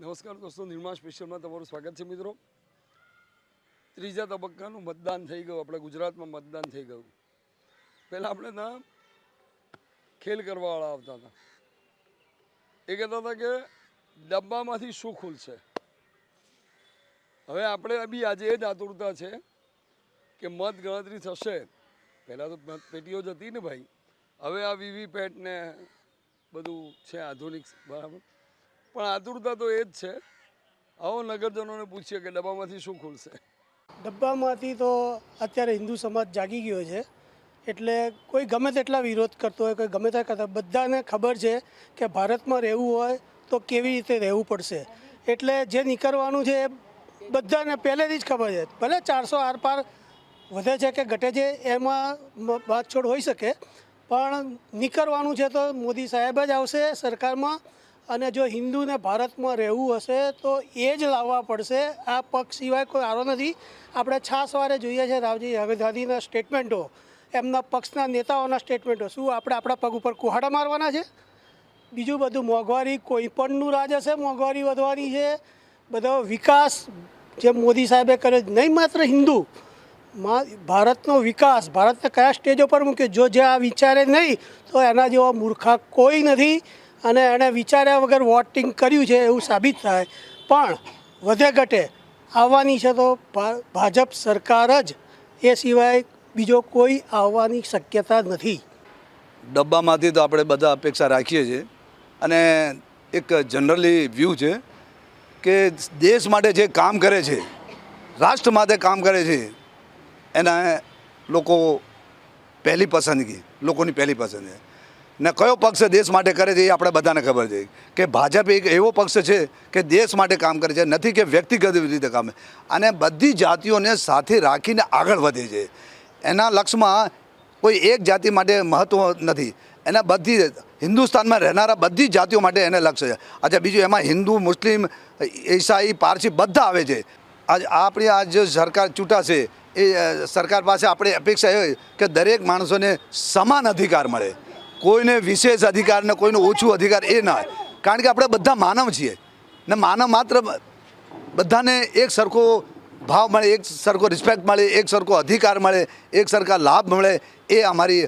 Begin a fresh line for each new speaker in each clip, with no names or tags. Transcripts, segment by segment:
નમસ્કાર દોસ્તો, નિર્માણ સ્પેશિયલમાં તમારું સ્વાગત છે મિત્રો. ત્રીજા તબક્કાનું મતદાન થઈ ગયું, આપણે ગુજરાતમાં મતદાન થઈ ગયું. પહેલાં આપણે ત્યાં ખેલ કરવાવાળા આવતા હતા. એ કહેતા હતા કે ડબ્બામાંથી શું ખુલશે હવે આપણે બી આજે એ જ આતુરતા છે કે મત ગણતરી થશે. પહેલાં તો પેટીઓ જ હતી ને ભાઈ. હવે આ વીવીપેટ ને બધું છે આધુનિક, બરાબર? પણ આતુરતા તો એ જ છે. આવો નગરજનોને પૂછીએ કે ડબ્બામાંથી શું ખુલશે.
ડબ્બામાંથી તો અત્યારે હિન્દુ સમાજ જાગી ગયો છે. એટલે કોઈ ગમે તેટલા વિરોધ કરતો હોય, કોઈ ગમે તે કરતા બધાને ખબર છે કે ભારતમાં રહેવું હોય તો કેવી રીતે રહેવું પડશે. એટલે જે નીકળવાનું છે એ બધાને પહેલેથી જ ખબર છે. ભલે ચારસો આરપાર વધે છે કે ઘટે છે, એમાં બાદછોડ હોઈ શકે. પણ નીકળવાનું છે તો મોદી સાહેબ જ આવશે સરકારમાં. અને જો હિન્દુને ભારતમાં રહેવું હશે, તો એ જ લાવવા પડશે. આ પક્ષ સિવાય કોઈ આરો નથી. આપણે છાસવારે જોઈએ છે રાવજી ગાંધીના સ્ટેટમેન્ટો, એમના પક્ષના નેતાઓના સ્ટેટમેન્ટો. શું આપણે આપણા પગ ઉપર કુહાડા મારવાના છે? બીજું બધું, મોંઘવારી કોઈ પણનું રાજ હશે? મોંઘવારી વધવાની છે. બધો વિકાસ જે મોદી સાહેબે કર્યો નહીં માત્ર હિન્દુ, મા- ભારતનો વિકાસ, ભારતને કયા સ્ટેજો પર મૂક્યો? જો જે આ વિચારે નહીં, તો એના જેવા મૂર્ખા કોઈ નથી. અને એણે વિચાર્યા વગર વોટિંગ કર્યું છે એવું સાબિત થાય. પણ વધે ઘટે આવવાની છે તો ભાજપ સરકાર જ એ સિવાય બીજો કોઈ આવવાની શક્યતા નથી.
ડબ્બામાંથી તો આપણે બધા અપેક્ષા રાખીએ છીએ. અને એક જનરલી વ્યૂ છે કે દેશ માટે જે કામ કરે છે, રાષ્ટ્ર માટે કામ કરે છે, એના લોકો પહેલી પસંદગી, લોકોની પહેલી પસંદ છે ને કયો પક્ષ દેશ માટે કરે છે એ આપણે બધાને ખબર છે કે ભાજપ એક એવો પક્ષ છે કે દેશ માટે કામ કરે છે, નથી કે વ્યક્તિગત રીતે કામ. અને બધી જાતિઓને સાથે રાખીને આગળ વધે છે. એના લક્ષ્યમાં કોઈ એક જાતિ માટે મહત્ત્વ નથી. એના બધી હિન્દુસ્તાનમાં રહેનારા બધી જાતિઓ માટે એને લક્ષ્ય છે. અચ્છા, બીજું એમાં હિન્દુ, મુસ્લિમ, ઈસાઈ, પારસી બધા આવે છે. આજ આપણી આ જે સરકાર ચૂંટાશે એ સરકાર પાસે આપણે અપેક્ષા એ હોય કે દરેક માણસોને સમાન અધિકાર મળે. કોઈને વિશેષ અધિકાર ને કોઈનો ઓછું અધિકાર એ ના કારણ કે આપણે બધા માનવ છીએ. ને માનવ માત્ર બધાને એક સરખો ભાવ મળે, એક સરખો રિસ્પેક્ટ મળે, એક સરખો અધિકાર મળે, એક સરખા લાભ મળે એ અમારી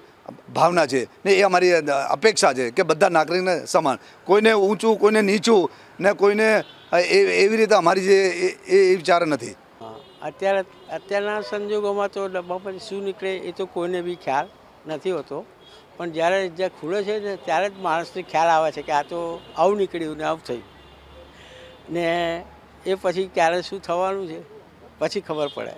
ભાવના છે ને એ અમારી અપેક્ષા છે કે બધા નાગરિકને સમાન. કોઈને ઊંચું, કોઈને નીચું ને કોઈને એ, એવી રીતે અમારી જે એ- એ વિચાર નથી.
અત્યારે, અત્યારના સંજોગોમાં તો ડબ્બા પર શું નીકળે એ તો કોઈને બી ખ્યાલ નથી હોતો. પણ જ્યારે જે ખુલે છે ને ત્યારે જ માણસને ખ્યાલ આવે છે કે આ તો આવું નીકળ્યું ને આવું થયું. ને એ પછી ક્યારે શું થવાનું છે પછી ખબર પડે.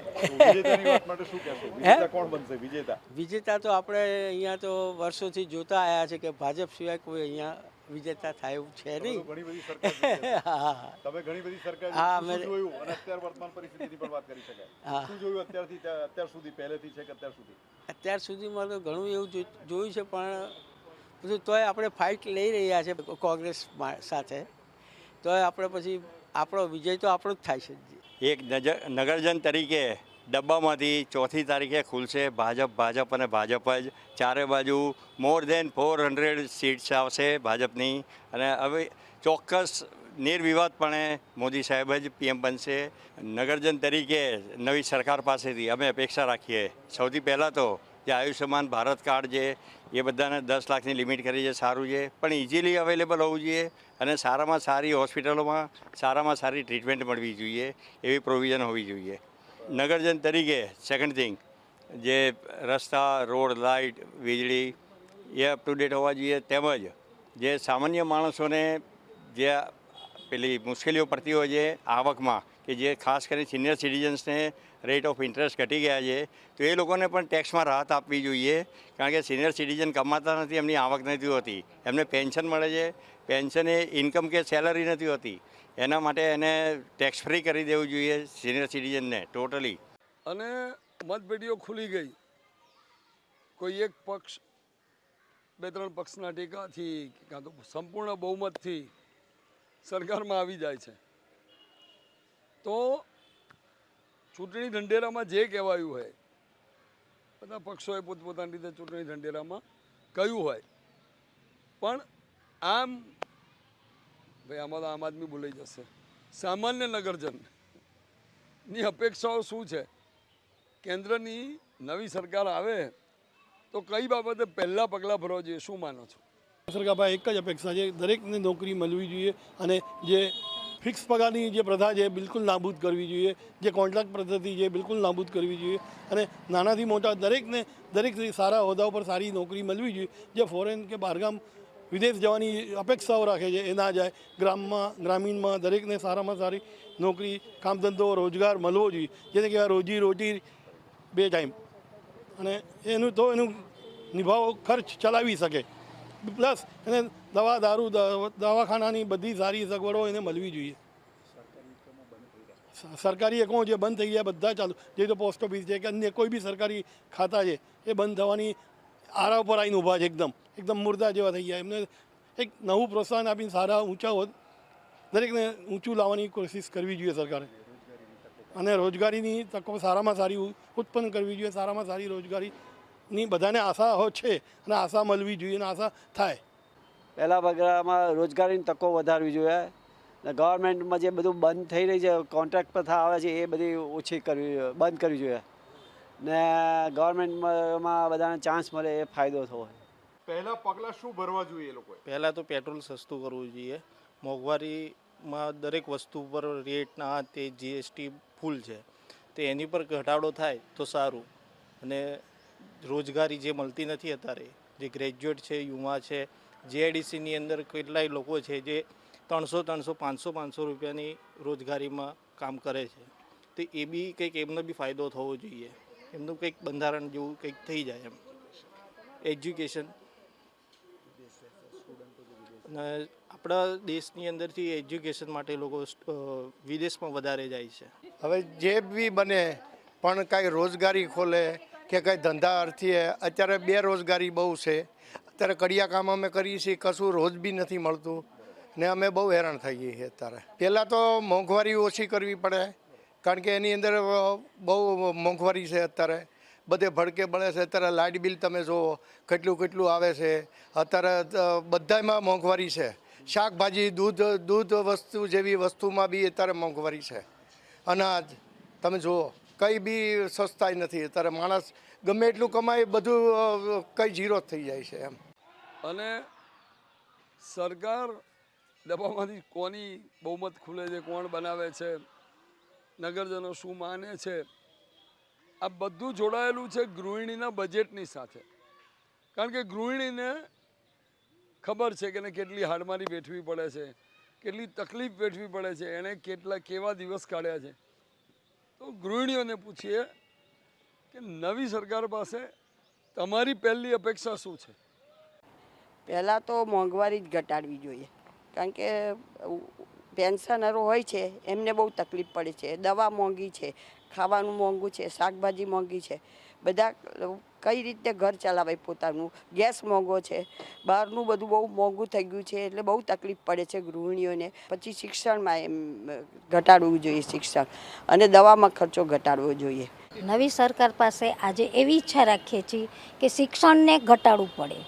વિજેતા
તો આપણે અહીંયા તો વર્ષોથી જોતા આવ્યા છે કે ભાજપ સિવાય કોઈ અહીંયા વિજેતા થાય એવું છે નહીં.
ઘણી બધી સરકાર
હા.
તમે ઘણી બધી સરકાર
હા, મેં-
જોયું? અને અત્યાર વર્તમાન પરિસ્થિતિની પણ વાત કરી
હા.
શકાય શું જોયું અત્યારથી? અત્યાર સુધી પહેલેથી છે કે અત્યાર સુધી?
અત્યાર સુધીમાં તો ઘણું એવું જોયું છે પણ બધું તોય આપણે ફાઇટ લઈ રહ્યા છે કોંગ્રેસ સાથે. તોય આપણે પછી આપણો વિજય તો આપણો જ થાય છે.
એક નજર નગરજન તરીકે ડબ્બામાંથી ચોથી તારીખે ખુલશે ભાજપ ભાજપ અને ભાજપ જ. ચારે બાજુ more than four hundred seats આવશે ભાજપની. અને હવે ચોક્કસ નિર્વિવાદપણે મોદી સાહેબ જ પીએમ બનશે. નગરજન તરીકે નવી સરકાર પાસેથી અમે અપેક્ષા રાખીએ. સૌથી પહેલાં તો જે આયુષ્યમાન ભારત કાર્ડ છે એ બધાને દસ લાખની લિમિટ કરી છે, સારું છે. પણ ઇઝીલી અવેલેબલ હોવું જોઈએ અને સારામાં સારી હોસ્પિટલોમાં સારામાં સારી ટ્રીટમેન્ટ મળવી જોઈએ. એવી પ્રોવિઝન હોવી જોઈએ. નગરજન તરીકે સેકન્ડ થિંગ જે રસ્તા, રોડ, લાઇટ, વીજળી, એ અપ ટુ ડેટ હોવા જોઈએ. તેમજ જે સામાન્ય માણસોને જે પેલી મુશ્કેલીઓ પડતી હોય છે આવકમાં, કે જે ખાસ કરીને સિનિયર સિટીઝન્સને રેટ ઓફ ઇન્ટરેસ્ટ ઘટી ગયા છે, તો એ લોકોને પણ ટેક્સમાં રાહત આપવી જોઈએ. કારણ કે સિનિયર સિટીઝન કમાતા નથી, એમની આવક નથી હોતી. એમને પેન્શન મળે છે. પેન્શન એ ઇન્કમ કે સેલરી નથી હોતી. એના માટે એને ટેક્સ ફ્રી કરી દેવું જોઈએ સિનિયર સિટીઝનને ટોટલી
અને મતપેટીઓ ખુલી ગઈ. કોઈ એક પક્ષ, બે ત્રણ પક્ષના ટેકાથી કાં તો સંપૂર્ણ બહુમતથી સરકારમાં આવી જાય છે. તો ચૂંટણી ઢંઢેરામાં જે કહેવાયું હોય, બધા પક્ષોએ પોતપોતાની રીતે ચૂંટણી ઢંઢેરામાં કહ્યું હોય. પણ આમ ભાઈ, આમાં તો આમ આદમી બોલાઈ જશે. સામાન્ય નગરજનની અપેક્ષાઓ શું છે? કેન્દ્રની નવી સરકાર આવે, તો કઈ બાબતે પહેલાં પગલાં ભરવા જોઈએ, શું માનો છો?
સરકારમાં એક જ અપેક્ષા છે, દરેકને નોકરી મળવી જોઈએ અને જે ફિક્સ પગારની જે પ્રથા છે, બિલકુલ નાબૂદ કરવી જોઈએ. જે કોન્ટ્રાક્ટ પદ્ધતિ છે, બિલકુલ નાબૂદ કરવી જોઈએ. અને નાનાથી મોટા દરેકને, દરેક સારા હોદ્દા પર સારી નોકરી મળવી જોઈએ. જે ફોરેન કે બહારગામ વિદેશ જવાની અપેક્ષાઓ રાખે છે, એ ના જાય. ગ્રામમાં, ગ્રામીણમાં દરેકને સારામાં સારી નોકરી, કામ ધંધો, રોજગાર મળવો જોઈએ. જેને કહેવાય રોજી રોટી બે ટાઈમ અને એનું તો એનું નિભાવો, ખર્ચ ચલાવી શકે. પ્લસ એને દવા, દારૂ દવાખાનાની બધી સારી સગવડો એને મળવી જોઈએ. સરકારી એકમો જે બંધ થઈ ગયા, બધા ચાલુ. જે તો પોસ્ટ ઓફિસ છે કે અન્ય કોઈ બી સરકારી ખાતા છે, એ બંધ થવાની આરા ઉપર આવીને ઊભા છે એકદમ. એકદમ મુર્દા જેવા થઈ ગયા. એમને એક નવું પ્રોત્સાહન આપીને સારા ઊંચા હોત. દરેકને ઊંચું લાવવાની કોશિશ કરવી જોઈએ સરકારે. અને રોજગારીની તકો સારામાં સારી ઉત્પન્ન કરવી જોઈએ. સારામાં સારી રોજગારીની બધાને આશા છે અને આશા મળવી જોઈએ અને આશા થાય.
પહેલાં પગલામાં રોજગારીની તકો વધારવી જોઈએ. અને ગવર્મેન્ટમાં જે બધું બંધ થઈ રહી છે કોન્ટ્રાક્ટ પ્રથા આવે છે, એ બધી ઓછી કરવી બંધ કરવી જોઈએ. ને ગવર્મેન્ટમાં બધાને ચાન્સ મળે એ ફાયદો થવો.
પહેલાં પગલાં શું ભરવા જોઈએ એ લોકોએ?
પહેલાં તો પેટ્રોલ સસ્તું કરવું જોઈએ. મોંઘવારીમાં દરેક વસ્તુ પર રેટના તે જીએસટી ફૂલ છે. તે એની પર ઘટાડો થાય તો સારું. અને રોજગારી જે મળતી નથી અત્યારે જે ગ્રેજ્યુએટ છે યુવા છે જેઆઈડીસીની અંદર કેટલાય લોકો છે જે ત્રણસો ત્રણસો પાંચસો પાંચસો રૂપિયાની રોજગારીમાં કામ કરે છે. તો એ બી કંઈક એમનો બી ફાયદો થવો જોઈએ. એમનું કંઈક બંધારણ જેવું કંઈક થઈ જાય એમ. એજ્યુકેશન અને આપણા દેશની અંદરથી એજ્યુકેશન માટે લોકો વિદેશમાં વધારે જાય છે.
હવે જે બી બને, પણ કાંઈ રોજગારી ખોલે કે કંઈ ધંધા અર્થીએ અત્યારે બેરોજગારી બહુ છે. અત્યારે કડિયા કામ અમે કરીએ છીએ, કશું રોજ બી નથી મળતું. ને અમે બહુ હેરાન થઈએ છીએ અત્યારે. પહેલાં તો મોંઘવારી ઓછી કરવી પડે કારણ કે એની અંદર બહુ મોંઘવારી છે અત્યારે. બધે ભડકે બળે છે. અત્યારે લાઇટ બિલ તમે જુઓ, કેટલું કેટલું આવે છે. અત્યારે બધામાં મોંઘવારી છે. શાકભાજી, દૂધ દૂધ વસ્તુ જેવી વસ્તુમાં બી અત્યારે મોંઘવારી છે. અનાજ, તમે જુઓ, કંઈ બી સસ્તાઈ નથી. અત્યારે માણસ ગમે એટલું કમાય, બધું કંઈ જીરો થઈ જાય છે એમ.
અને સરકાર ડબ્બામાંથી કોની બહુમત ખુલે છે, કોણ બનાવે છે? નગરજનો શું માને છે? આ બધું જોડાયેલું છે ગૃહિણીના બજેટની સાથે. કારણ કે ગૃહિણીને ખબર છે કે એને કેટલી હાડમારી વેઠવી પડે છે, કેટલી તકલીફ વેઠવી પડે છે, એણે કેટલા કેવા દિવસ કાઢ્યા છે. તો ગૃહિણીઓને પૂછીએ કે નવી સરકાર પાસે તમારી પહેલી અપેક્ષા શું છે?
પહેલાં તો મોંઘવારી જ ઘટાડવી જોઈએ. કારણ કે પેન્શનરો હોય છે, એમને બહુ તકલીફ પડે છે. દવા મોંઘી છે, ખાવાનું મોંઘું છે, શાકભાજી મોંઘી છે. બધા કઈ રીતે ઘર ચલાવાય પોતાનું? ગેસ મોંઘો છે. બહારનું બધું બહુ મોંઘું થઈ ગયું છે, એટલે બહુ તકલીફ પડે છે ગૃહિણીઓને. પછી શિક્ષણમાં એમ, ઘટાડવું જોઈએ શિક્ષણ. અને દવામાં ખર્ચો ઘટાડવો જોઈએ.
નવી સરકાર પાસે આજે એવી ઈચ્છા રાખીએ છીએ કે શિક્ષણને ઘટાડવું પડે.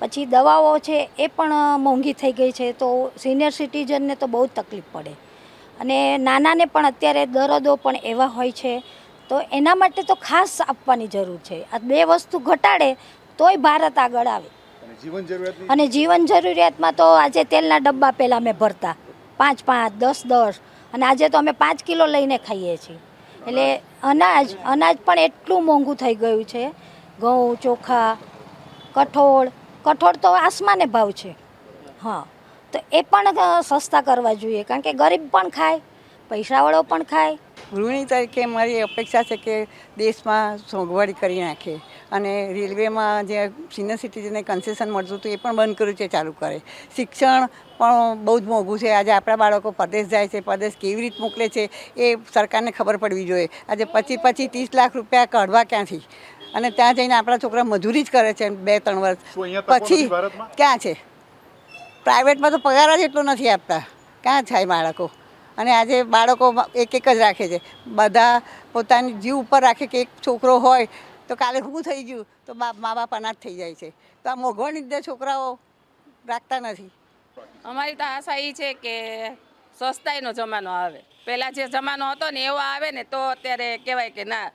પછી દવાઓ છે એ પણ મોંઘી થઈ ગઈ છે. તો સિનિયર સિટીઝનને તો બહુ તકલીફ પડે. અને નાનાને પણ અત્યારે દરદો પણ એવા હોય છે. તો એના માટે તો ખાસ આપવાની જરૂર છે. આ બે વસ્તુ ઘટાડે તોય ભારત આગળ આવે.
અને જીવન
અને જીવન જરૂરિયાતમાં તો આજે તેલના ડબ્બા પહેલાં અમે ભરતા. પાંચ પાંચ દસ દસ. અને આજે તો અમે પાંચ કિલો લઈને ખાઈએ છીએ. એટલે અનાજ અનાજ પણ એટલું મોંઘું થઈ ગયું છે. ઘઉં ચોખા કઠોળ કઠોળ તો આસમાને ભાવ છે. હા, તો એ પણ સસ્તા કરવા જોઈએ. કારણ કે ગરીબ પણ ખાય, પૈસાવાળો પણ ખાય.
ગૃહિણી તરીકે મારી અપેક્ષા છે કે દેશમાં મોંઘવારી કરી નાખે. અને રેલવેમાં જે સિનિયર સિટીઝનને કન્સેશન મળતું હતું, એ પણ બંધ કર્યું છે, ચાલુ કરે. શિક્ષણ પણ બહુ જ મોંઘું છે. આજે આપણા બાળકો પરદેશ જાય છે, પરદેશ કેવી રીતે મોકલે છે, એ સરકારને ખબર પડવી જોઈએ. આજે પચીસ પચીસ ત્રીસ લાખ રૂપિયા કાઢવા ક્યાંથી? અને ત્યાં જઈને આપણા છોકરા મજૂરી જ કરે છે બે ત્રણ વર્ષ. પછી ક્યાં છે? પ્રાઇવેટમાં તો પગાર જ એટલો નથી આપતા. ક્યાં થાય બાળકો? અને આજે બાળકો એક એક જ રાખે છે. બધા પોતાની જીવ ઉપર રાખે કે એક છોકરો હોય તો કાલે શું થઈ ગયું તો બાપ મા બાપ અનાથ થઈ જાય છે. તો આ મોંઘવારી લીધે છોકરાઓ રાખતા નથી.
અમારી તો આશા એ છે કે સસ્તાઈનો જમાનો આવે. પહેલાં જે જમાનો હતો ને એવો આવે ને તો અત્યારે કહેવાય કે ના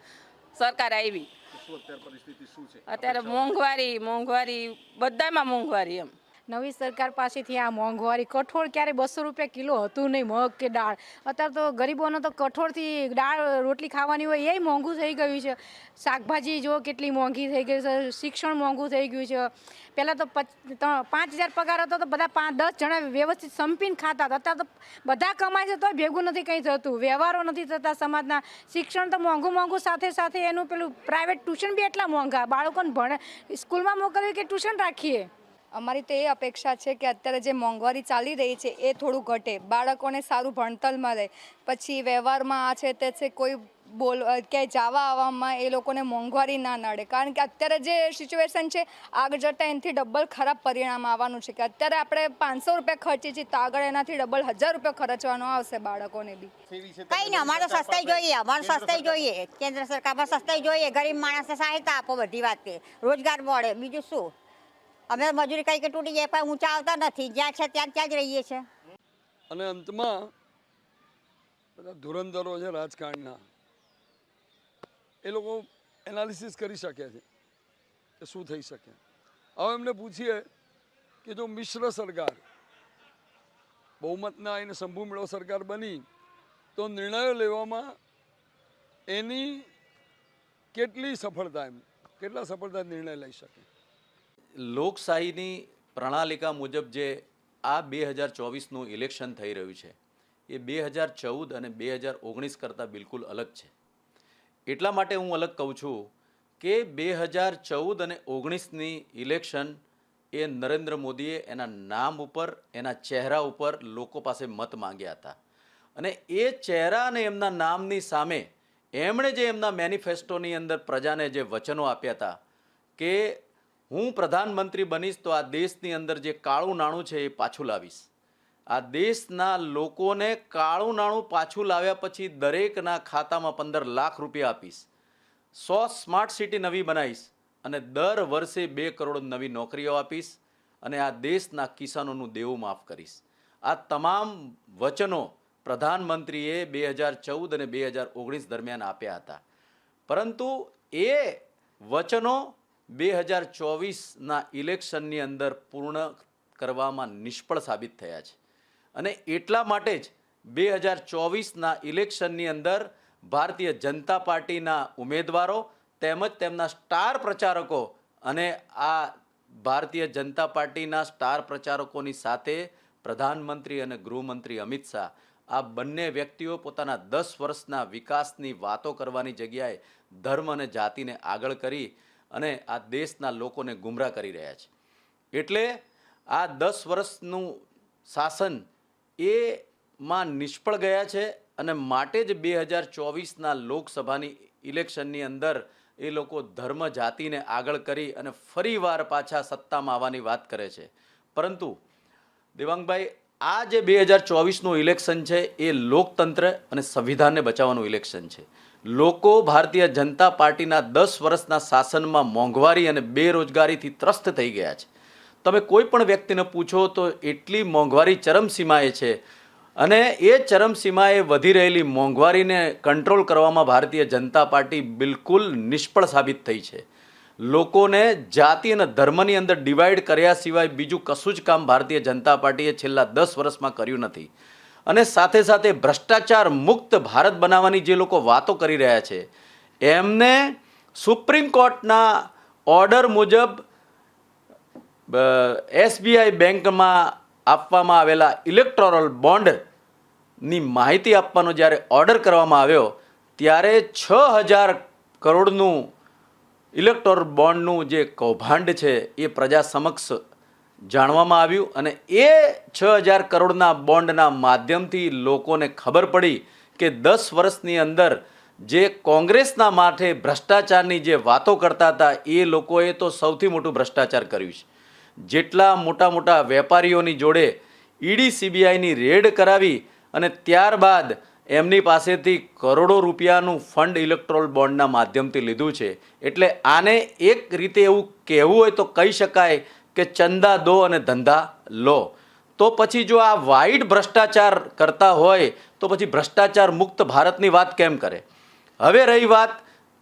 સરકાર આવી.
શું અત્યારે પરિસ્થિતિ શું છે
અત્યારે મોંઘવારી મોંઘવારી બધામાં મોંઘવારી એમ
નવી સરકાર પાસેથી આ મોંઘવારી કઠોળ ક્યારે બસો રૂપિયા કિલો હતું નહીં, મગ કે દાળ? અત્યારે તો ગરીબોનો તો કઠોળથી દાળ, રોટલી ખાવાની હોય એ મોંઘું થઈ ગયું છે. શાકભાજી જો કેટલી મોંઘી થઈ ગઈ છે, શિક્ષણ મોંઘું થઈ ગયું છે. પહેલાં તો પચ, ત- હજાર પગાર હતો તો બધા પાંચ, દસ જણા વ્યવસ્થિત સંપીને ખાતા હતા. અત્યારે તો બધા કમાય છે તોય ભેગું નથી કંઈ થતું. વ્યવહારો નથી થતા સમાજના. શિક્ષણ તો મોંઘું મોંઘું સાથે સાથે એનું પેલું પ્રાઇવેટ ટ્યુશન બી એટલા મોંઘા. બાળકોને ભણે, સ્કૂલમાં મોકલવી કે ટ્યુશન રાખીએ?
અમારી તો એ અપેક્ષા છે કે અત્યારે જે મોંઘવારી ચાલી રહી છે એ થોડું ઘટે. બાળકોને સારું ભણતર મળે. પછી વ્યવહારમાં આ છે તે છે કોઈ બોલ ક્યાંય જવા આવવામાં એ લોકોને મોંઘવારી ના નડે. કારણ કે અત્યારે જે સિચ્યુએશન છે આગળ જતાં એનાથી ડબલ ખરાબ પરિણામ આવવાનું છે કે અત્યારે આપણે પાંચસો રૂપિયા ખર્ચીએ છીએ તો આગળ એનાથી ડબલ હજાર રૂપિયા ખર્ચવાનો આવશે બાળકોને બી.
કઈ નહીં અમારે સસ્તાઈ જોઈએ અમારે સસ્તાઈ જોઈએ. કેન્દ્ર સરકારમાં સસ્તાઈ જોઈએ ગરીબ માણસને સહાયતા આપો બધી વાતે. રોજગાર મળે. બીજું શું? અમે મજૂરી કઈ કે તૂટી જાય, પણ ઊંચા આવતા નથી. જ્યાં છે ત્યાં ત્યાં જ રહીએ છીએ.
અને અંતમાં બધા ધુરંધરો છે રાજકારણના, એ લોકો એનાલિસિસ કરી શકે છે કે શું થઈ શકે. હવે એમને પૂછીએ કે જો મિશ્ર સરકાર, બહુમતના એને શંભુ મેળો સરકાર બની, તો નિર્ણયો લેવામાં એની કેટલી સફળતા એમ, કેટલા સફળતા નિર્ણય લઈ શકે?
લોકશાહીની પ્રણાલિકા મુજબ જે આ બે હજાર ચોવીસનું ઇલેક્શન થઈ રહ્યું છે, એ બે હજાર ચૌદ અને બે હજાર ઓગણીસ કરતાં બિલકુલ અલગ છે. એટલા માટે હું અલગ કહું છું કે બે હજાર ચૌદ અને ઓગણીસની ઇલેક્શન એ નરેન્દ્ર મોદીએ એના નામ ઉપર, એના ચહેરા ઉપર લોકો પાસે મત માંગ્યા હતા. અને એ ચહેરા અને એમના નામની સામે એમણે જે એમના મેનિફેસ્ટોની અંદર પ્રજાને જે વચનો આપ્યા હતા કે હું પ્રધાનમંત્રી બનીશ તો આ દેશની અંદર જે કાળું નાણું છે એ પાછું લાવીશ. આ દેશના લોકોને કાળું નાણું પાછું લાવ્યા પછી દરેકના ખાતામાં પંદર લાખ રૂપિયા આપીશ. સો સ્માર્ટ સિટી નવી બનાવીશ અને દર વર્ષે બે કરોડ નવી નોકરીઓ આપીશ અને આ દેશના કિસાનોનું દેવું માફ કરીશ. આ તમામ વચનો પ્રધાનમંત્રીએ બે હજાર ચૌદ અને બે હજાર ઓગણીસ દરમિયાન આપ્યા હતા. પરંતુ એ વચનો બે હજાર ચોવીસના ઇલેક્શનની અંદર પૂર્ણ કરવામાં નિષ્ફળ સાબિત થયા છે. અને એટલા માટે જ બે હજાર ચોવીસના ઇલેક્શનની અંદર ભારતીય જનતા પાર્ટીના ઉમેદવારો તેમજ તેમના સ્ટાર પ્રચારકો અને આ ભારતીય જનતા પાર્ટીના સ્ટાર પ્રચારકોની સાથે પ્રધાનમંત્રી અને ગૃહમંત્રી અમિત શાહ, આ બંને વ્યક્તિઓ પોતાના દસ વર્ષના વિકાસની વાતો કરવાની જગ્યાએ ધર્મ અને જાતિને આગળ કરી અને આ દેશના લોકોને ગુમરાહ કરી રહ્યા છે. એટલે આ દસ વર્ષનું શાસન એમાં નિષ્ફળ ગયા છે અને માટે જ બે હજાર ચોવીસના લોકસભાની ઇલેક્શનની અંદર એ લોકો ધર્મ જાતિને આગળ કરી અને ફરીવાર પાછા સત્તામાં આવવાની વાત કરે છે. પરંતુ દેવાંગભાઈ, આ જે બે હજાર ચોવીસનું ઇલેક્શન છે એ લોકતંત્ર અને સંવિધાનને બચાવવાનું ઇલેક્શન છે. લોકો ભારતીય જનતા પાર્ટીના દસ વર્ષના શાસનમાં મોંઘવારી અને બેરોજગારીથી ત્રસ્ત થઈ ગયા છે. તમે કોઈ પણ વ્યક્તિને પૂછો તો એટલી મોંઘવારી ચરમસીમાએ છે અને એ ચરમસીમાએ વધી રહેલી મોંઘવારીને કંટ્રોલ કરવામાં ભારતીય જનતા પાર્ટી બિલકુલ નિષ્ફળ સાબિત થઈ છે. લોકોને જાતિ અને ધર્મની અંદર ડિવાઈડ કર્યા સિવાય બીજું કશું જ કામ ભારતીય જનતા પાર્ટીએ છેલ્લા દસ વર્ષમાં કર્યું નથી. અને સાથે સાથે ભ્રષ્ટાચાર મુક્ત ભારત બનાવવાની જે લોકો વાતો કરી રહ્યા છે, એમને સુપ્રીમ કોર્ટના ઓર્ડર મુજબ એસબીઆઈ બેંકમાં આપવામાં આવેલા ઇલેક્ટોરલ બોન્ડની માહિતી આપવાનો જ્યારે ઓર્ડર કરવામાં આવ્યો, ત્યારે છ હજાર કરોડનું ઇલેક્ટોરલ બોન્ડનું જે કૌભાંડ છે એ પ્રજા સમક્ષ જાણવામાં આવ્યું અને એ છ હજાર કરોડના બોન્ડના માધ્યમથી લોકોને ખબર પડી કે દસ વર્ષની અંદર જે કોંગ્રેસના માથે ભ્રષ્ટાચારની જે વાતો કરતા હતા, એ લોકોએ તો સૌથી મોટું ભ્રષ્ટાચાર કર્યું છે. જેટલા મોટા મોટા વેપારીઓની જોડે ઈડી સીબીઆઈની રેડ કરાવી અને ત્યારબાદ એમની પાસેથી કરોડો રૂપિયાનું ફંડ ઇલેક્ટ્રોલ બોન્ડના માધ્યમથી લીધું છે. એટલે આને એક રીતે એવું કહેવું હોય તો કહી શકાય કે ચંદા દો અને ધંધા લો. તો પછી જો આ વાઇડ ભ્રષ્ટાચાર કરતા હોય, તો પછી ભ્રષ્ટાચાર મુક્ત ભારતની વાત કેમ કરે? હવે રહી વાત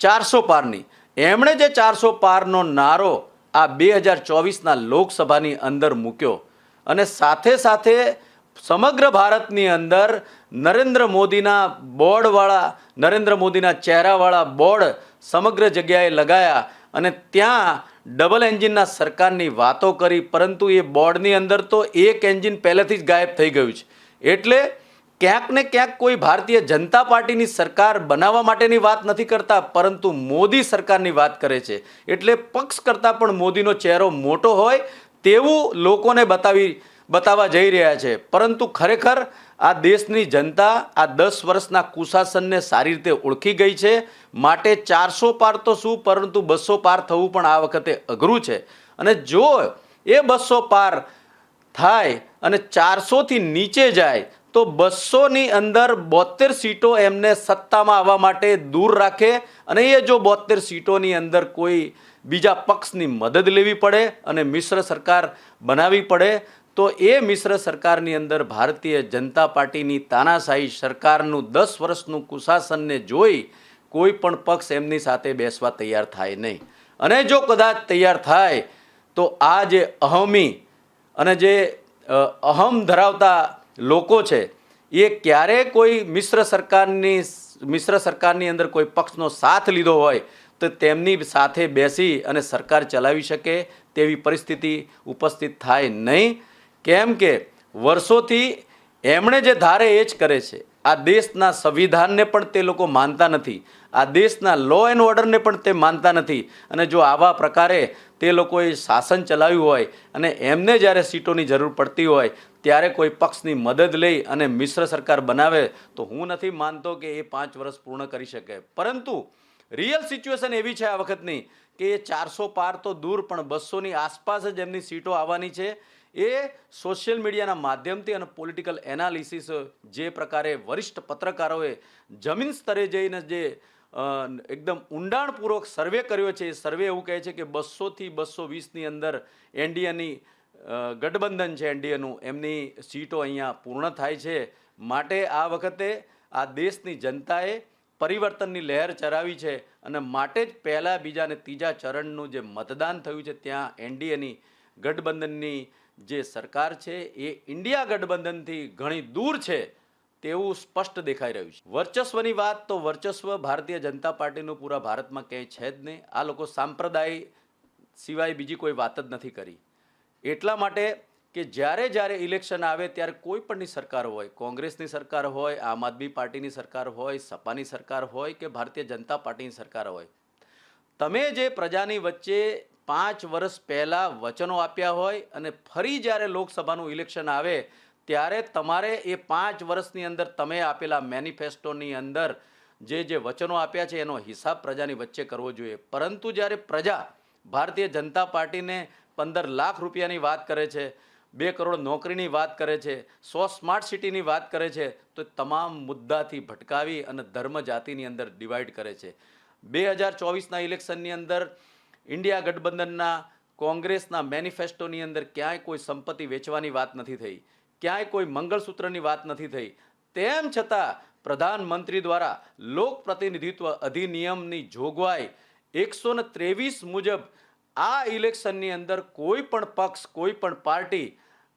ચારસો પારની. એમણે જે ચારસો પારનો નારો આ બે હજાર ચોવીસના લોકસભાની અંદર મૂક્યો અને સાથે સાથે સમગ્ર ભારતની અંદર નરેન્દ્ર મોદીના બોર્ડવાળા, નરેન્દ્ર મોદીના ચહેરાવાળા બોર્ડ સમગ્ર જગ્યાએ લગાયા અને ત્યાં ડબલ એન્જિનના સરકારની વાતો કરી, પરંતુ એ બોર્ડની અંદર તો એક એન્જિન પહેલેથી જ ગાયબ થઈ ગયું છે. એટલે ક્યાંક ને ક્યાંક કોઈ ભારતીય જનતા પાર્ટીની સરકાર બનાવવા માટેની વાત નથી કરતા, પરંતુ મોદી સરકારની વાત કરે છે. એટલે પક્ષ કરતાં પણ મોદીનો ચહેરો મોટો હોય તેવું લોકોને બતાવી બતાવવા જઈ રહ્યા છે. પરંતુ ખરેખર આ દેશની જનતા આ દસ વર્ષના કુશાસનને સારી રીતે ઓળખી ગઈ છે. માટે ચારસો પાર તો શું, પરંતુ બસો પાર થવું પણ આ વખતે અઘરું છે. અને જો એ બસો પાર થાય અને ચારસોથી નીચે જાય, તો બસોની અંદર બોતેર સીટો એમને સત્તામાં આવવા માટે દૂર રાખે અને એ જો બોતેર સીટોની અંદર કોઈ બીજા પક્ષની મદદ લેવી પડે અને મિશ્ર સરકાર બનાવવી પડે તો એ મિશ્ર સરકારની અંદર ભારતીય જનતા પાર્ટીની તાનાશાહી સરકારનું દસ વર્ષનું કુશાસનને જોઈ કોઈ પણ પક્ષ એમની સાથે બેસવા તૈયાર થાય નહીં. અને જો કદાચ તૈયાર થાય, તો આ જે અહમી અને જે અહમ ધરાવતા લોકો છે, એ ક્યારે કોઈ મિશ્ર સરકારની મિશ્ર સરકારની અંદર કોઈ પક્ષનો સાથ લીધો હોય, તો તેમની સાથે બેસી અને સરકાર ચલાવી શકે તેવી પરિસ્થિતિ ઉપસ્થિત થાય નહીં. કેમ કે વર્ષોથી એમણે જે ધારે એ જ કરે છે. આ દેશના સંવિધાનને પણ તે લોકો માનતા નથી. આ દેશના લો એન્ડ ઓર્ડરને પણ તે માનતા નથી. અને જો આવા પ્રકારે તે લોકોએ શાસન ચલાવ્યું હોય અને એમને જ્યારે સીટોની જરૂર પડતી હોય, ત્યારે કોઈ પક્ષની મદદ લઈ અને મિશ્ર સરકાર બનાવે, તો હું નથી માનતો કે એ પાંચ વર્ષ પૂર્ણ કરી શકે. પરંતુ રિયલ સિચ્યુએશન એવી છે આ વખતની કે એ ચારસો પાર તો દૂર, પણ બસોની આસપાસ જ એમની સીટો આવવાની છે. એ સોશિયલ મીડિયાના માધ્યમથી અને પોલિટિકલ એનાલિસિસ જે પ્રકારે વરિષ્ઠ પત્રકારોએ જમીન સ્તરે જઈને જે એકદમ ઊંડાણપૂર્વક સર્વે કર્યો છે, એ સર્વે એવું કહે છે કે બસોથી બસો વીસની અંદર એનડીએની ગઠબંધન છે એનડીએનું, એમની સીટો અહીંયા પૂર્ણ થાય છે. માટે આ વખતે આ દેશની જનતાએ પરિવર્તનની લહેર ચરાવી છે અને માટે જ પહેલાં બીજા અને ત્રીજા ચરણનું જે મતદાન થયું છે, ત્યાં એનડીએની ગઠબંધનની જે સરકાર છે એ ઇન્ડિયા ગઠબંધનથી ઘણી દૂર છે તેવું સ્પષ્ટ દેખાઈ રહ્યું છે. વર્ચસ્વની વાત તો વર્ચસ્વ ભારતીય જનતા પાર્ટીનું પૂરા ભારતમાં ક્યાંય છે જ નહીં. આ લોકો સાંપ્રદાય સિવાય બીજી કોઈ વાત જ નથી કરી. એટલા માટે કે જ્યારે જ્યારે ઇલેક્શન આવે ત્યારે કોઈ પણની સરકાર હોય, કોંગ્રેસની સરકાર હોય, આમ આદમી પાર્ટીની સરકાર હોય સપાની સરકાર હોય કે ભારતીય જનતા પાર્ટીની સરકાર હોય. તમે જે પ્રજાની વચ્ચે પાંચ વર્ષ પહેલાં વચનો આપ્યા હોય અને ફરી જ્યારે લોકસભાનું ઇલેક્શન આવે, ત્યારે તમારે એ પાંચ વર્ષની અંદર તમે આપેલા મેનિફેસ્ટોની અંદર જે જે વચનો આપ્યા છે, એનો હિસાબ પ્રજાની વચ્ચે કરવો જોઈએ. પરંતુ જ્યારે પ્રજા ભારતીય જનતા પાર્ટીને પંદર લાખ રૂપિયાની વાત કરે છે, બે કરોડ નોકરીની વાત કરે છે, સો સ્માર્ટ સિટીની વાત કરે છે, તો તમામ મુદ્દાથી ભટકાવી અને ધર્મ જાતિની અંદર ડિવાઈડ કરે છે. બે હજાર ચોવીસના ઇલેક્શનની અંદર ઇન્ડિયા ગઠબંધનના કોંગ્રેસના મેનિફેસ્ટોની અંદર ક્યાંય કોઈ સંપત્તિ વેચવાની વાત નથી થઈ, ક્યાંય કોઈ મંગળસૂત્રની વાત નથી થઈ. તેમ છતાં પ્રધાનમંત્રી દ્વારા લોક પ્રતિનિધિત્વ અધિનિયમની જોગવાઈ એકસો ને ત્રેવીસ મુજબ આ ઇલેક્શનની અંદર કોઈ પણ પક્ષ, કોઈ પણ પાર્ટી,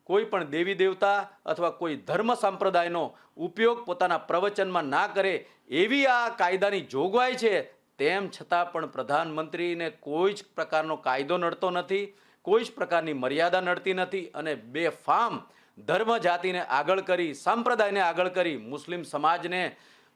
કોઈ પણ દેવી દેવતા અથવા કોઈ ધર્મ સંપ્રદાયનો ઉપયોગ પોતાના પ્રવચનમાં ના કરે એવી આ કાયદાની જોગવાઈ છે તેમ છતાં પણ પ્રધાનમંત્રીને કોઈ જ પ્રકારનો કાયદો નડતો નથી, કોઈ જ પ્રકારની મર્યાદા નડતી નથી અને બે ફામ ધર્મ જાતિને આગળ કરી, સંપ્રદાયને આગળ કરી, મુસ્લિમ સમાજને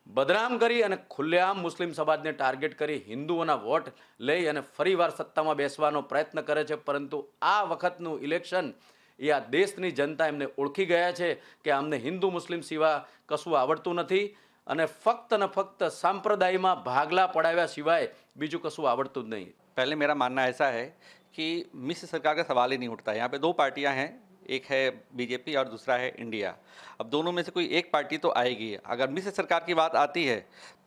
બદનામ કરી અને ખુલ્લેઆમ મુસ્લિમ સમાજને ટાર્ગેટ કરી હિન્દુઓના વોટ લઈ અને ફરીવાર સત્તામાં બેસવાનો પ્રયત્ન કરે છે. પરંતુ આ વખતનું ઇલેક્શન એ આ દેશની જનતા એમને ઓળખી ગયા છે કે અમને હિન્દુ મુસ્લિમ સિવા કશું આવડતું નથી. અને ફક્ત ને ફક્ત સંપ્રદાયમાં ભાગલા પડાવ્યા સિવાય બીજું કશું આવડતું જ નહીં
पहले मेरा मानना ऐसा है कि मिश्र सरकार का सवाल ही नहीं उठता है यहाँ पे दो पार्टियां हैं एक है बीजेपी और दूसरा है इंडिया अब दोनों में से कोई एक पार्टी तो आएगी अगर मिश्र सरकार की बात आती है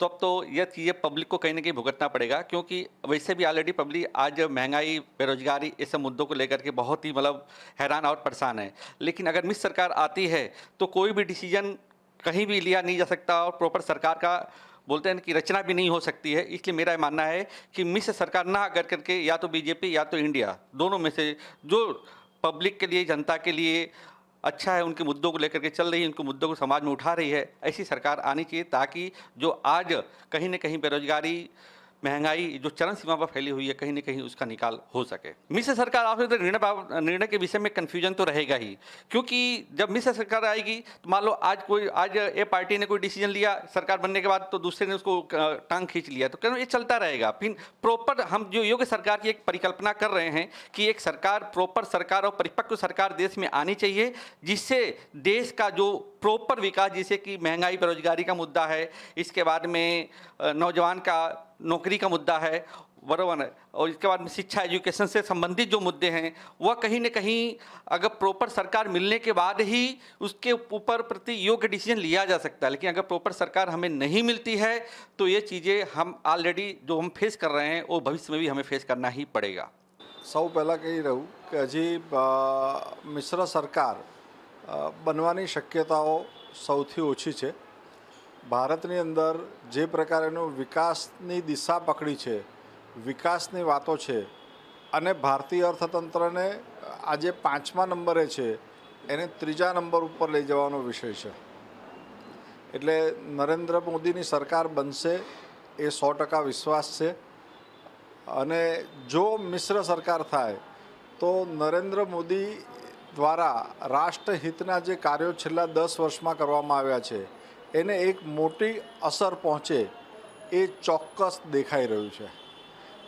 तो अब तो यह चीज़ें पब्लिक को कहीं ना कहीं भुगतना पड़ेगा क्योंकि वैसे भी ऑलरेडी पब्लिक आज महंगाई बेरोजगारी इस सब मुद्दों को लेकर के बहुत ही मतलब हैरान और परेशान है लेकिन अगर मिश्र सरकार आती है तो कोई भी डिसीजन कहीं भी लिया नहीं जा सकता और प्रॉपर सरकार का बोलते हैं कि रचना भी नहीं हो सकती है। इसलिए मेरा मानना है कि मिस सरकार ना कर करके या तो बीजेपी या तो इंडिया, दोनों में से जो पब्लिक के लिए, जनता के लिए अच्छा है, उनके मुद्दों को लेकर के चल रही है, उनके मुद्दों को समाज में उठा रही है, ऐसी सरकार आनी चाहिए ताकि जो आज कहीं ना कहीं बेरोजगारी महँगाई, जो चरम सीमा पर फैली हुई है, कहीं ना कहीं उसका निकाल हो सके। मिश्र सरकार आपसे तो निर्णय निर्णय के विषय में कन्फ्यूज़न तो रहेगा ही, क्योंकि जब मिश्र सरकार आएगी तो मान लो आज कोई, आज ए पार्टी ने कोई डिसीज़न लिया, सरकार बनने के बाद तो दूसरे ने उसको टांग खींच लिया तो क्या ये चलता रहेगा। फिर प्रॉपर हम जो योग्य सरकार की एक परिकल्पना कर रहे हैं कि एक सरकार प्रॉपर सरकार और परिपक्व सरकार देश में आनी चाहिए, जिससे देश का जो प्रॉपर विकास, जैसे कि महँगाई, बेरोजगारी का मुद्दा है, इसके बाद में नौजवान का नौकरी का मुद्दा है बराबर है और इसके बाद में शिक्षा एजुकेशन से संबंधित जो मुद्दे हैं वह कहीं न कहीं अगर प्रॉपर सरकार मिलने के बाद ही उसके ऊपर प्रति योग्य डिसीजन लिया जा सकता है लेकिन अगर प्रॉपर सरकार हमें नहीं मिलती है तो ये चीज़ें हम ऑलरेडी जो हम फेस कर रहे हैं वो भविष्य में भी हमें फेस करना ही पड़ेगा
સૌ પહેલાં કહી રહું કે હજી અ, મિશ્ર સરકાર અ, બનવાની શક્યતાઓ સૌથી ઓછી છે ભારતની અંદર જે પ્રકારેનો વિકાસની દિશા પકડી છે, વિકાસની વાતો છે અને ભારતીય અર્થતંત્રને આજે પાંચમા નંબરે છે, એને ત્રીજા નંબર ઉપર લઈ જવાનો વિષય છે. એટલે નરેન્દ્ર મોદીની સરકાર બનશે એ સો ટકા વિશ્વાસ છે અને જો મિશ્ર સરકાર થાય તો નરેન્દ્ર મોદી દ્વારા રાષ્ટ્રહિતના જે કાર્યો છેલ્લા દસ વર્ષમાં કરવામાં આવ્યા છે એને એક મોટી અસર પહોંચે એ ચોક્કસ દેખાઈ રહ્યું છે.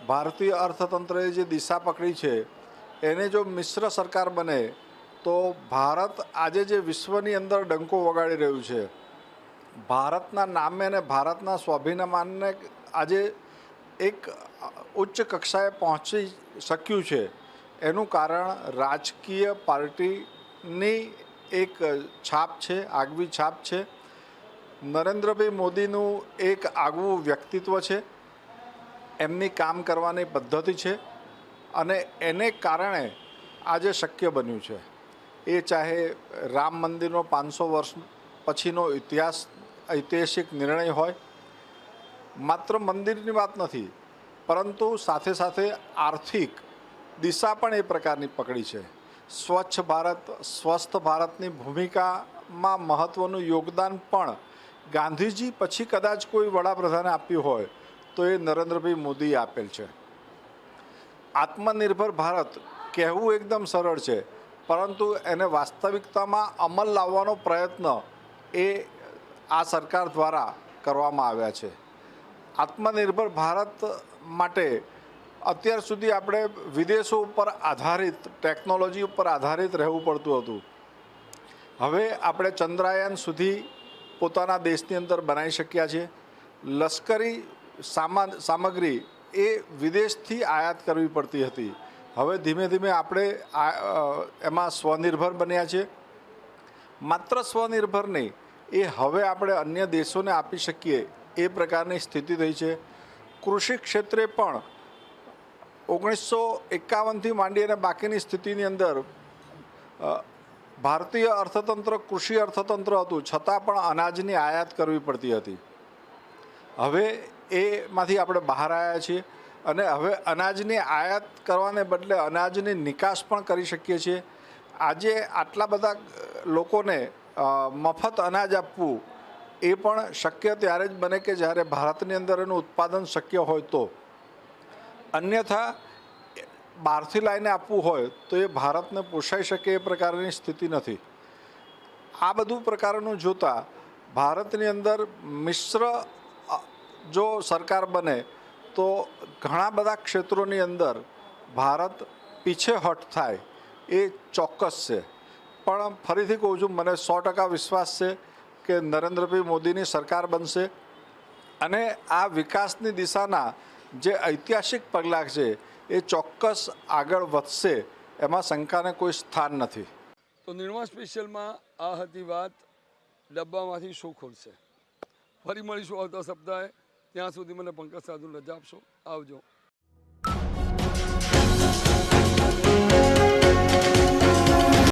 ભારતીય અર્થતંત્રએ જે દિશા પકડી છે, એને જો મિશ્ર સરકાર બને, તો ભારત આજે જે વિશ્વની અંદર ડંકો વગાડી રહ્યું છે, ભારતના નામે અને ભારતના સ્વાભિમાનને આજે એક ઉચ્ચ કક્ષાએ પહોંચી શક્યું છે. એનું કારણ રાજકીય પાર્ટીની એક છાપ છે, આગવી છાપ છે નરેન્દ્રભાઈ મોદીનું એક આગવું વ્યક્તિત્વ છે. એમની કામ કરવાની પદ્ધતિ છે અને એને કારણે આજે શક્ય બન્યું છે. એ ચાહે રામ મંદિરનો પાંચસો વર્ષ પછીનો ઇતિહાસ, ઐતિહાસિક નિર્ણય હોય. માત્ર મંદિરની વાત નથી, પરંતુ સાથે સાથે આર્થિક દિશા પણ એ પ્રકારની પકડી છે. સ્વચ્છ ભારત, સ્વસ્થ ભારતની ભૂમિકામાં મહત્ત્વનું યોગદાન પણ ગાંધીજી પછી કદાચ કોઈ વડાપ્રધાને આપ્યું હોય, તો એ નરેન્દ્રભાઈ મોદીએ આપેલ છે. આત્મનિર્ભર ભારત કહેવું એકદમ સરળ છે, પરંતુ એને વાસ્તવિકતામાં અમલ લાવવાનો પ્રયત્ન એ આ સરકાર દ્વારા કરવામાં આવ્યા છે. આત્મનિર્ભર ભારત માટે અત્યાર સુધી આપણે વિદેશો ઉપર આધારિત, ટેકનોલોજી ઉપર આધારિત રહેવું પડતું હતું. હવે આપણે ચંદ્રયાન સુધી પોતાના દેશની અંદર બનાવી શક્યા છે. લશ્કરી સામાન, સામગ્રી એ વિદેશથી આયાત કરવી પડતી હતી. હવે ધીમે ધીમે આપણે એમાં સ્વનિર્ભર બન્યા છે. માત્ર સ્વનિર્ભર નહીં, એ હવે આપણે અન્ય દેશોને આપી શકીએ એ પ્રકારની સ્થિતિ થઈ છે. કૃષિ ક્ષેત્રે પણ ઓગણીસો એકાવનથી માંડી અને બાકીની સ્થિતિની અંદર ભારતીય અર્થતંત્ર કૃષિ અર્થતંત્ર હતું, છતાં પણ અનાજની આયાત કરવી પડતી હતી. હવે એમાંથી આપણે બહાર આવ્યા છીએ અને હવે અનાજની આયાત કરવાને બદલે અનાજની નિકાસ પણ કરી શકીએ છીએ. આજે આટલા બધા લોકોને મફત અનાજ આપવું એ પણ શક્ય ત્યારે જ બને કે જ્યારે ભારતની અંદર એનું ઉત્પાદન શક્ય હોય તો. અન્યથા બહારથી લાવીને આપવું હોય તો એ ભારતને પોષાઈ શકે એ પ્રકારની સ્થિતિ નથી. આ બધું પ્રકારનું જોતાં ભારતની અંદર મિશ્ર જો સરકાર બને તો ઘણા બધા ક્ષેત્રોની અંદર ભારત પીછેહટ થાય એ ચોક્કસ છે. પણ ફરીથી કહું છું, મને સો ટકા વિશ્વાસ છે કે નરેન્દ્રભાઈ મોદીની સરકાર બનશે અને આ વિકાસની દિશાના જે ઐતિહાસિક પગલાં છે એ ચોક્કસ આગળ વધશે, એમાં શંકાને કોઈ સ્થાન નથી.
તો નિર્મા સ્પેશિયલમાં આ હતી વાત, ડબ્બામાંથી શું ખુલશે? ફરી મળીશું આવતા સપ્તાહે. ત્યાં સુધી મને પંકજ સાધુ રજા આપશો. આવજો.